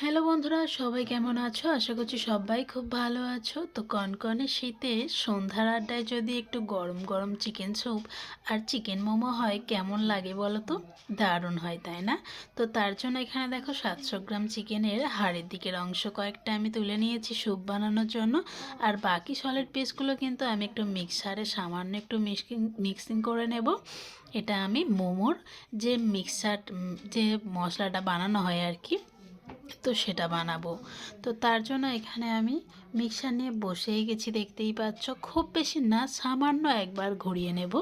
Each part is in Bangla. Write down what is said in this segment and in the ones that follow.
হ্যালো বন্ধুরা, সবাই কেমন আছো? আশা করছি সবাই খুব ভালো আছো। তো কনকনে শীতে সন্ধ্যার আড্ডায় যদি একটু গরম গরম চিকেন স্যুপ আর চিকেন মোমো হয়, কেমন লাগে বলো তো? দারুণ হয়, তাই না? তো তার জন্য এখানে দেখো সাতশো গ্রাম চিকেনের হাড়ের দিকের অংশ কয়েকটা আমি তুলে নিয়েছি স্যুপ বানানোর জন্য। আর বাকি সলিড পিসগুলো কিন্তু আমি একটু মিক্সারে সামান্য একটু মিক্সিং মিক্সিং করে নেব। এটা আমি মোমোর যে মিক্সার যে মশলাটা বানানো হয় আর কি। তো সেটা বানাবো। তো তার জন্য এখানে আমি মিক্সার নিয়ে বসেই গেছি, দেখতেই পাচ্ছ। খুব বেশি না, সামান্য একবার ঘুরিয়ে নেব।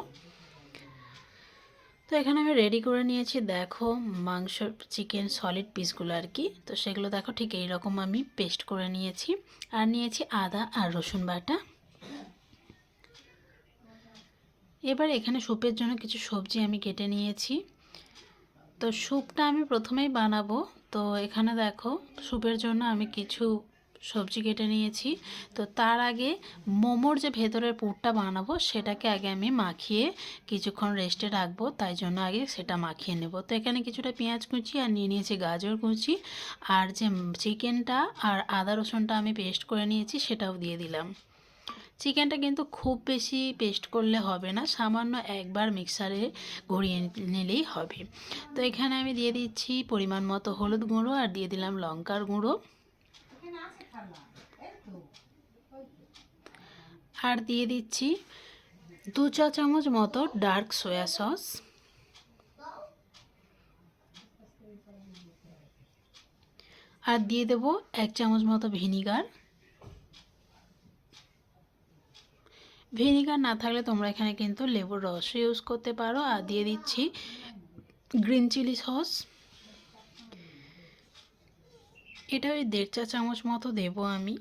তো এখানে আমি রেডি করে নিয়েছি, দেখো মাংস চিকেন সলিড পিসগুলো আর কি। তো সেগুলো দেখো ঠিক এইরকম আমি পেস্ট করে নিয়েছি। আর নিয়েছি আদা আর রসুন বাটা। এবার এখানে স্যুপের জন্য কিছু সবজি আমি কেটে নিয়েছি। তো স্যুপটা আমি প্রথমেই বানাবো। তো এখানে দেখো, স্যুপের জন্য আমি কিছু সবজি কেটে নিয়েছি। তো তার আগে মোমোর যে ভেতরের পুরটা বানাবো, সেটাকে আগে আমি মাখিয়ে কিছুক্ষণ রেস্টে রাখব। তাই জন্য আগে সেটা মাখিয়ে নেব। তো এখানে কিছুটা পেঁয়াজ কুচি আর নিয়ে নিয়েছি গাজর কুচি। আর যে চিকেনটা আর আদা রসুনটা আমি পেস্ট করে নিয়েছি, সেটাও দিয়ে দিলাম। চিকেনটা কিন্তু খুব বেশি পেস্ট করলে হবে না, সামান্য একবার মিক্সারে ঘুরিয়ে নিলেই হবে। তো এখানে আমি দিয়ে দিচ্ছি পরিমাণ মতো হলুদ গুঁড়ো আর দিয়ে দিলাম লঙ্কার গুঁড়ো। আর দিয়ে দিচ্ছি দু চা চামচ মতো ডার্ক সয়া সস আর দিয়ে দেব এক চামচ মতো ভিনিগার ভিনিগার না থাকলে তোমরা এখানে কিন্তু লেবুর রস ইউজ করতে পারো। আর দিয়ে দিচ্ছি গ্রিন চিলি সস এটা ওই দেড় চা চামচ মতো দেবো আমি।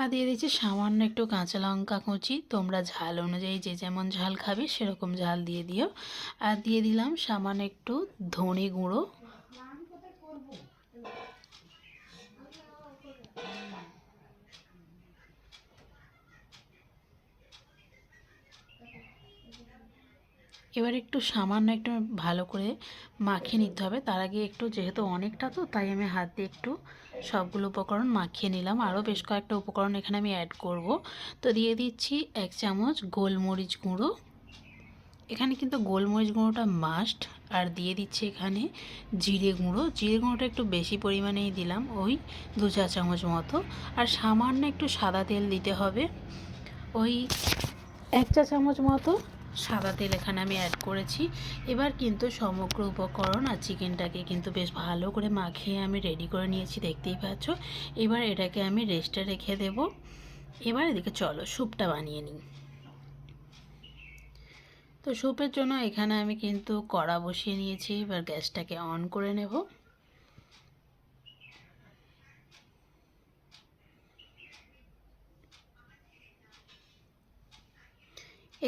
আর দিয়ে দিচ্ছি সামান্য একটু কাঁচা লঙ্কা কুচি। তোমরা ঝাল অনুযায়ী যে যেমন ঝাল খাবে সেরকম ঝাল দিয়ে দিও। আর দিয়ে দিলাম সামান্য একটু ধনে গুঁড়ো। এবার একটু সামান্য একটু ভালো করে মাখিয়ে নিতে হবে। তার আগে একটু যেহেতু অনেকটা তো, তাই আমি হাত দিয়ে একটু সবগুলো উপকরণ মাখিয়ে নিলাম। আরও বেশ কয়েকটা উপকরণ এখানে আমি অ্যাড করব। তো দিয়ে দিচ্ছি এক চামচ গোলমরিচ গুঁড়ো। এখানে কিন্তু গোলমরিচ গুঁড়োটা মাস্ট আর দিয়ে দিচ্ছি এখানে জিরে গুঁড়ো। জিরে গুঁড়োটা একটু বেশি পরিমাণেই দিলাম, ওই দু চা চামচ মতো। আর সামান্য একটু সাদা তেল দিতে হবে, ওই এক চা চামচ মতো সাদা তেল এখানে আমি অ্যাড করেছি। এবার কিন্তু সমগ্র উপকরণ আর চিকেনটাকে কিন্তু বেশ ভালো করে মাখিয়ে আমি রেডি করে নিয়েছি, দেখতেই পাচ্ছ। এবার এটাকে আমি রেস্টে রেখে দেব। এবার এদিকে চলো স্যুপটা বানিয়ে নিই। তো স্যুপের জন্য এখানে আমি কিন্তু কড়া বসিয়ে নিয়েছি। এবার গ্যাসটাকে অন করে নেব।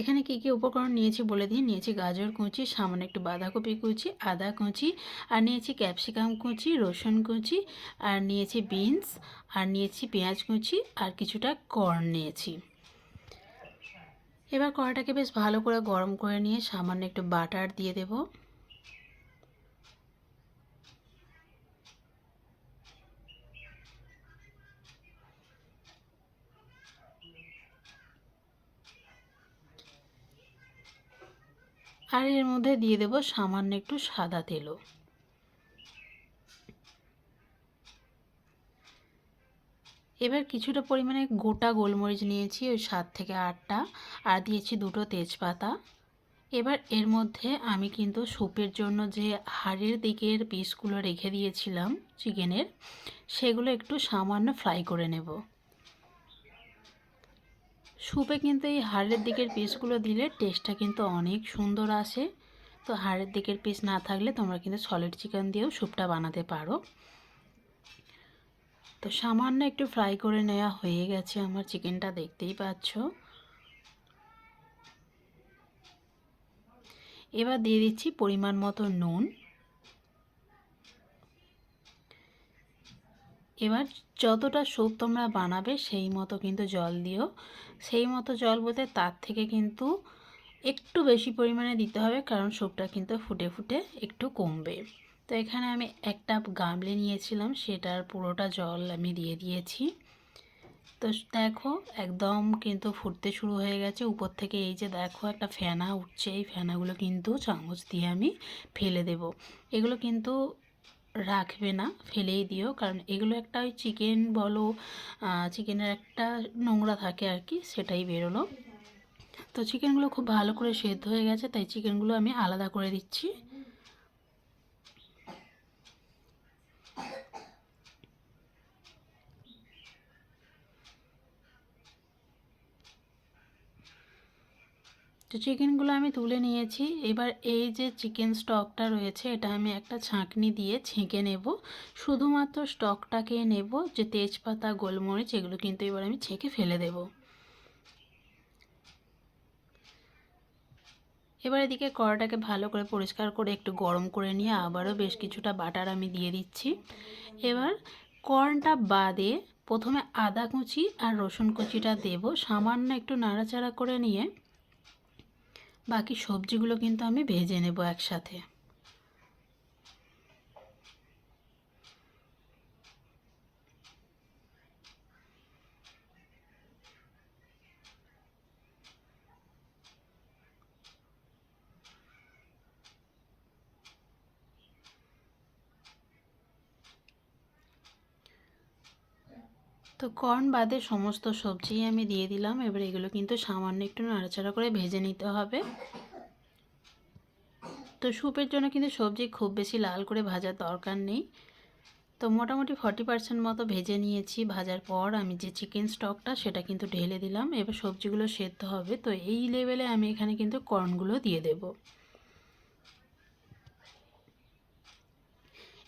এখানে কি কি উপকরণ নিয়েছি বলে দিই? নিয়েছি গাজর কুচি, সামান্য একটু বাঁধাকপি কুচি, আদা কুচি, আর নিয়েছি ক্যাপসিকাম কুচি, রসুন কুচি, আর নিয়েছি বিনস, আর নিয়েছি পেঁয়াজ কুচি, আর কিছুটা কর্ন নিয়েছি। এবার কড়াটাকে বেশ ভালো করে গরম করে নিয়ে সামান্য একটু বাটার দিয়ে দেবো। আর এর মধ্যে দিয়ে দেব সামান্য একটু সাদা তেলও। এবার কিছুটা পরিমাণে গোটা গোলমরিচ নিয়েছি, ওই সাত থেকে আটটা, আর দিয়েছি দুটো তেজপাতা। এবার এর মধ্যে আমি কিন্তু স্যুপের জন্য যে হাড়ের দিকের পিসগুলো রেখে দিয়েছিলাম চিকেনের সেগুলো একটু সামান্য ফ্রাই করে নেব। স্যুপে কিন্তু এই হাড়ের দিকের পিসগুলো দিলে টেস্টটা কিন্তু অনেক সুন্দর আসে। তো হাড়ের দিকের পিস না থাকলে তোমরা কিন্তু সলিড চিকেন দিয়েও স্যুপটা বানাতে পারো। তো সামান্য একটু ফ্রাই করে নেওয়া হয়ে গেছে আমার চিকেনটা দেখতেই পাচ্ছ। এবার দিয়ে দিচ্ছি পরিমাণ মতো নুন। এবার যতটা স্যুপ তোমরা বানাবে সেই মতো কিন্তু জল দিও। সেই মতো জল বলতে তার থেকে কিন্তু একটু বেশি পরিমাণে দিতে হবে কারণ স্যুপটা কিন্তু ফুটে ফুটে একটু কমবে। তো এখানে আমি একটা গামলে নিয়েছিলাম, সেটার পুরোটা জল আমি দিয়ে দিয়েছি। তো দেখো একদম কিন্তু ফুটতে শুরু হয়ে গেছে। উপর থেকে এই যে দেখো একটা ফেনা উঠছে, এই ফেনাগুলো কিন্তু চামচ দিয়ে আমি ফেলে দেব। এগুলো কিন্তু রাখবে না, ফেলেই দিও। কারণ এগুলো একটা ওই চিকেন বলো চিকেনের একটা নোংরা থাকে আর কি, সেটাই বেরোলো। তো চিকেনগুলো খুব ভালো করে সেদ্ধ হয়ে গেছে, তাই চিকেনগুলো আমি আলাদা করে দিচ্ছি। তো চিকেনগুলো আমি তুলে নিয়েছি। এবার এই যে চিকেন স্টকটা রয়েছে, এটা আমি একটা ছাঁকনি দিয়ে ছেঁকে নেব। শুধুমাত্র স্টকটাকে নেব যে তেজপাতা, গোলমরিচ, এগুলো কিন্তু এবার আমি ছেঁকে ফেলে দেব। এবার এদিকে কড়াটাকে ভালো করে পরিষ্কার করে একটু গরম করে নিয়ে আবারও বেশ কিছুটা বাটার আমি দিয়ে দিচ্ছি। এবার কর্নটা বাদে প্রথমে আদা কুচি আর রসুন কুচিটা দেব। সামান্য একটু নাড়াচাড়া করে নিয়ে বাকি সবজিগুলো কিন্তু আমি ভেজে নেব একসাথে। তো কর্ন বাদে সমস্ত সবজি আমি দিয়ে দিলাম। এবার এগুলো কিন্তু সামান্য একটু নাড়াচাড়া করে ভেজে নিতে হবে। তো স্যুপের জন্য কিন্তু সবজি খুব বেশি লাল করে ভাজার দরকার নেই। তো মোটামুটি ফর্টি পার্সেন্ট মতো ভেজে নিয়েছি। ভাজার পর আমি যে চিকেন স্টকটা সেটা কিন্তু ঢেলে দিলাম। এবার সবজিগুলো সেদ্ধ হবে। তো এই লেভেলে আমি এখানে কিন্তু কর্নগুলো দিয়ে দেবো।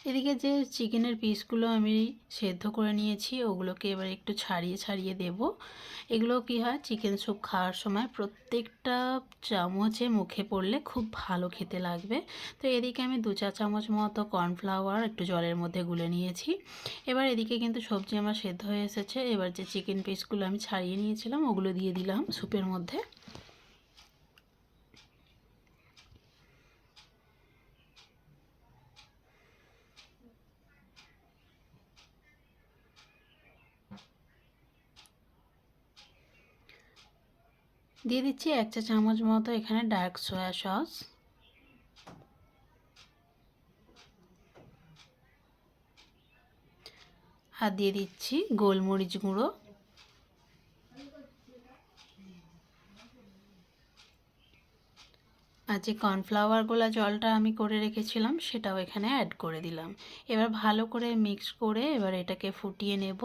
এদিকে যে চিকেনের পিসগুলো আমি সেদ্ধ করে নিয়েছি, ওগুলোকে এবার একটু ছাড়িয়ে ছাড়িয়ে দেব। এগুলো কি হয়, চিকেন স্যুপ খাওয়ার সময় প্রত্যেকটা চামচে মুখে পড়লে খুব ভালো খেতে লাগবে। তো এদিকে আমি দু চা চামচ মতো কর্নফ্লাওয়ার একটু জলের মধ্যে গুলে নিয়েছি। এবার এদিকে কিন্তু সবজি আমার সেদ্ধ হয়ে এসেছে। এবার যে চিকেন পিসগুলো আমি ছাড়িয়ে নিয়েছিলাম, ওগুলো দিয়ে দিলাম স্যুপের মধ্যে। দিয়ে দিচ্ছি এক চা চামচ মতো এখানে ডার্ক সয়া সস। আর দিয়ে দিচ্ছি গোলমরিচ গুঁড়ো। আর যে কর্নফ্লাওয়ার গোলা জলটা আমি করে রেখেছিলাম, সেটাও এখানে অ্যাড করে দিলাম। এবার ভালো করে মিক্স করে এবার এটাকে ফুটিয়ে নেব।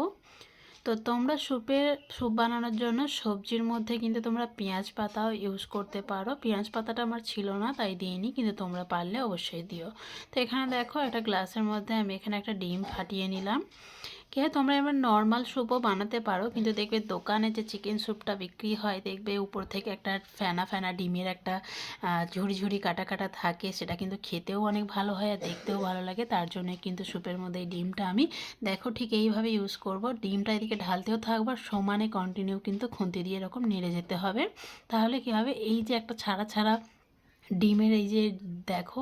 তো তোমরা স্যুপের স্যুপ বানানোর জন্য সবজির মধ্যে কিন্তু তোমরা পেঁয়াজ পাতাও ইউজ করতে পারো। পেঁয়াজ পাতাটা আমার ছিল না, তাই দিইনি, কিন্তু তোমরা পারলে অবশ্যই দিও। তো এখানে দেখো একটা গ্লাসের মধ্যে আমি এখানে একটা ডিম ফাটিয়ে নিলাম। কে তোমরা এবার নর্মাল স্যুপও বানাতে পারো, কিন্তু দেখবে দোকানে যে চিকেন স্যুপটা বিক্রি হয়, দেখবে উপর থেকে একটা ফেনা ফেনা ডিমের একটা ঝুড়ি ঝুড়ি কাটা কাটা থাকে, সেটা কিন্তু খেতেও অনেক ভালো হয় আর দেখতেও ভালো লাগে। তার জন্য কিন্তু স্যুপের মধ্যে এই ডিমটা আমি, দেখো ঠিক এইভাবে ইউজ করব। ডিমটা এদিকে ঢালতেও থাকব সমানে কন্টিনিউ কিন্তু খুন্তি দিয়ে এরকম নেড়ে যেতে হবে। তাহলে কী হবে? এই যে একটা ছাড়া ছাড়া ডিমের এই যে দেখো,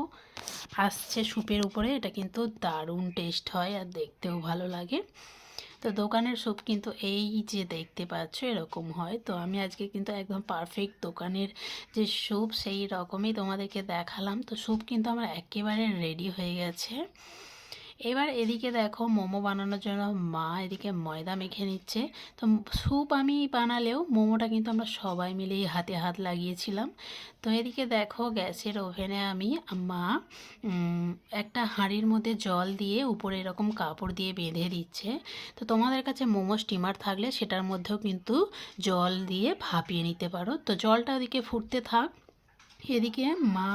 আসছে স্যুপের উপরে, এটা কিন্তু দারুণ টেস্ট হয় আর দেখতেও ভালো লাগে। তো দোকানের স্যুপ কিন্তু এই যে দেখতে পাচ্ছ, এরকম হয়। তো আমি আজকে কিন্তু একদম পারফেক্ট দোকানের যে স্যুপ সেই রকমই তোমাদেরকে দেখালাম। তো স্যুপ কিন্তু আমার একেবারে রেডি হয়ে গেছে। এবার এদিকে দেখো মোমো বানানোর জন্য মা এদিকে ময়দা মেখে নিচ্ছে। তো স্যুপ আমি বানালেও মোমোটা কিন্তু আমরা সবাই মিলেই হাতে হাত লাগিয়েছিলাম। তো এদিকে দেখো গ্যাসের ওভেনে আমি মা একটা হাঁড়ির মধ্যে জল দিয়ে উপরে এরকম কাপড় দিয়ে বেঁধে দিচ্ছে। তো তোমাদের কাছে মোমো স্টিমার থাকলে সেটার মধ্যেও কিন্তু জল দিয়ে ভাপিয়ে নিতে পারো। তো জলটা ওদিকে ফুটতে থাক। এদিকে মা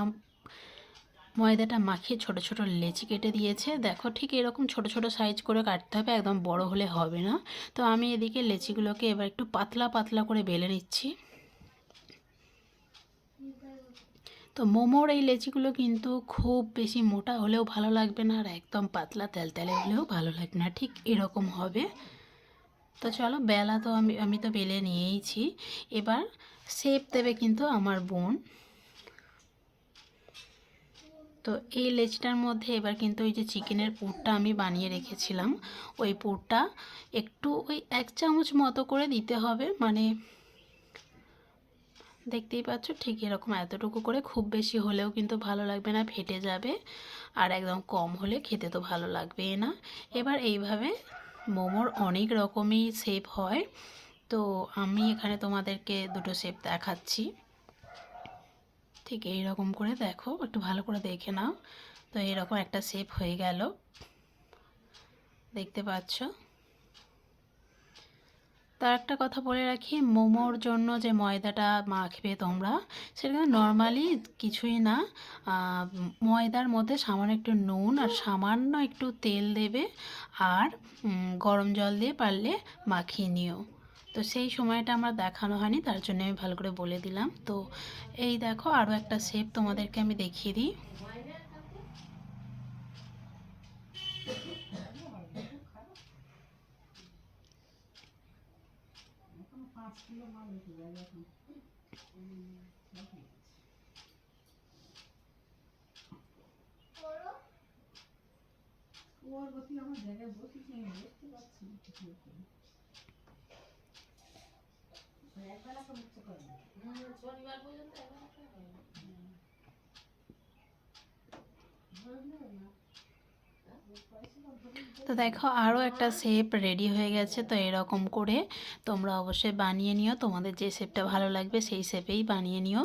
ময়দাটা মাখিয়ে ছোট ছোট লেচি কেটে দিয়েছে। দেখো ঠিক এরকম ছোট ছোট সাইজ করে কাটতে হবে, একদম বড় হলে হবে না। তো আমি এদিকে লেচিগুলোকে এবার একটু পাতলা পাতলা করে বেলে নিচ্ছি। তো মোমোর এই লেচিগুলো কিন্তু খুব বেশি মোটা হলেও ভালো লাগবে না, আর একদম পাতলা তেলতেলে হলেও ভালো লাগবে না, ঠিক এরকম হবে। তো চলো, বেলা তো আমি আমি তো বেলে নিয়েইছি। এবার শেপ দেবে কিন্তু আমার বোন। তো এই লেচিটার মধ্যে এবার কিন্তু ওই যে চিকেনের পুরটা আমি বানিয়ে রেখেছিলাম। ওই পুরটা একটু ওই এক চামচ মতো করে দিতে হবে। মানে দেখতেই পাচ্ছ ঠিক এরকম এতটুকু করে খুব বেশি হলেও কিন্তু ভালো লাগবে না, ফেটে যাবে। আর একদম কম হলে খেতে তো ভালো লাগবে না। এবার এইভাবে মোমোর অনেক রকমই শেপ হয়। তো আমি এখানে তোমাদেরকে দুটো শেপ দেখাচ্ছি। ঠিক এই রকম করে দেখো, একটু ভালো করে দেখে নাও। তো এরকম একটা শেপ হয়ে গেল। দেখতে পাচ্ছ? তার একটা কথা বলে রাখি, মোমোর জন্য যে ময়দাটা মাখবে তোমরা, সেটা নর্মালি কিছুই না। ময়দার মধ্যে সামান্য একটু নুন আর সামান্য একটু তেল দেবে আর গরম জল দিয়ে পারলে মাখিয়ে নিও। তো সেই সময়টা আমার দেখানো হয়নি, তার জন্য আমি ভালো করে বলে দিলাম। তো এই দেখো আরও একটা শেপ তোমাদেরকে আমি দেখিয়ে দিই। আমার জায়গায় বসে দেখতে পাচ্ছি তো দেখো আরও একটা শেপ রেডি হয়ে গেছে, তো এরকম করে তোমরা অবশ্যই বানিয়ে নিও। তোমাদের যে শেপটা ভালো লাগবে, সেই শেপেই বানিয়ে নিও।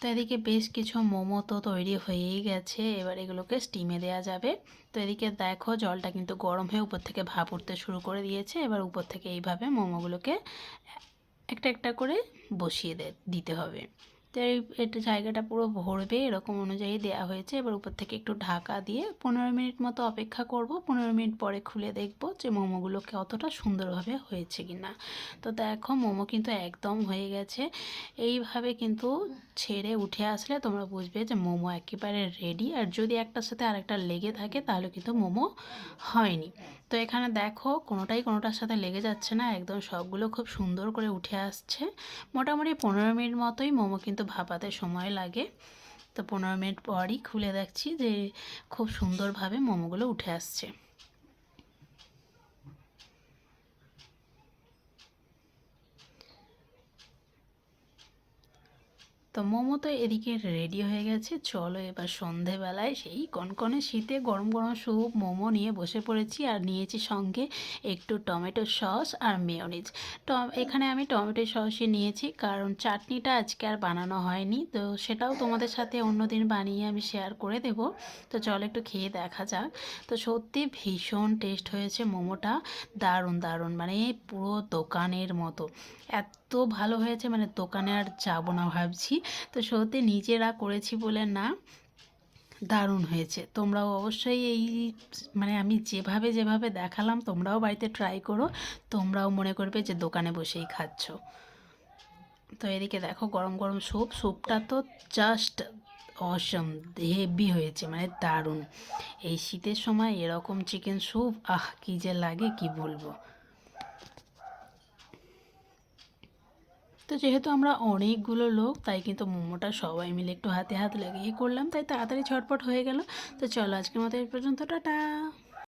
তো এদিকে বেশ কিছু মোমো তো তৈরি হয়েই গেছে, এবার এগুলোকে স্টিমে দেওয়া যাবে। তো এদিকে দেখো জলটা কিন্তু গরম হয়ে উপর থেকে ভাপ উঠতে শুরু করে দিয়েছে, এবার উপর থেকে এইভাবে মোমোগুলোকে একটা একটা করে বসিয়ে দিতে হবে। তো এটা জায়গাটা পুরো ভরবে, এরকম অনুযায়ী দেওয়া হয়েছে। এবার উপর থেকে একটু ঢাকা দিয়ে পনেরো মিনিট মতো অপেক্ষা করব। পনেরো মিনিট পরে খুলে দেখব যে মোমোগুলো কতটা সুন্দরভাবে হয়েছে কি না তো দেখো, মোমো কিন্তু একদম হয়ে গেছে। এইভাবে কিন্তু ছেড়ে উঠে আসলে তোমরা বুঝবে যে মোমো একেবারে রেডি আর যদি একটার সাথে আরেকটা লেগে থাকে, তাহলে কিন্তু মোমো হয়নি। তো এখানে দেখো কোনোটাই কোনোটার সাথে লেগে যাচ্ছে না, একদম সবগুলো খুব সুন্দর করে উঠে আসছে। মোটামুটি পনেরো মিনিট মতোই মোমো কিন্তু ভাপাতে সময় লাগে। তো পনেরো মিনিট পরই খুলে দেখছি যে খুব সুন্দরভাবে মোমোগুলো উঠে আসছে। তো মোমো তো এদিকে রেডি হয়ে গেছে। চলো এবার সন্ধেবেলায় সেই কনকনে শীতে গরম গরম স্যুপ, মোমো নিয়ে বসে পড়েছি আর নিয়েছি সঙ্গে একটু টমেটো সস আর মেয়নিজ। এখানে আমি টমেটো সসই নিয়েছি কারণ চাটনিটা আজকে আর বানানো হয়নি। তো সেটাও তোমাদের সাথে অন্যদিন বানিয়ে আমি শেয়ার করে দেব। তো চলো একটু খেয়ে দেখা যাক। তো সত্যি ভীষণ টেস্ট হয়েছে মোমোটা। দারুণ দারুণ মানে পুরো দোকানের মতো। এত ভালো হয়েছে মানে দোকানে আর যাব না ভাবছি। তো শোতে নিজেরা করেছি বলে না, দারুণ হয়েছে। তোমরাও অবশ্যই এই মানে আমি যেভাবে যেভাবে দেখালাম, তোমরাও বাড়িতে ট্রাই করো। তোমরাও মনে করবে যে দোকানে বসেই খাচ্ছ। তো এদিকে দেখো গরম গরম স্যুপ স্যুপটা তো জাস্ট অসম হেভি হয়েছে মানে দারুণ। এই শীতের সময় এরকম চিকেন স্যুপ আহ, কী যে লাগে, কি বলব? তো যেহেতু আমরা অনেকগুলো লোক, তাই কিন্তু মোমোটা সবাই মিলে একটু হাতে হাত লাগিয়ে করলাম। তাই তাড়াতাড়ি ছটপট হয়ে গেল। তো চলো আজকের মতো এই পর্যন্ত, টাটা!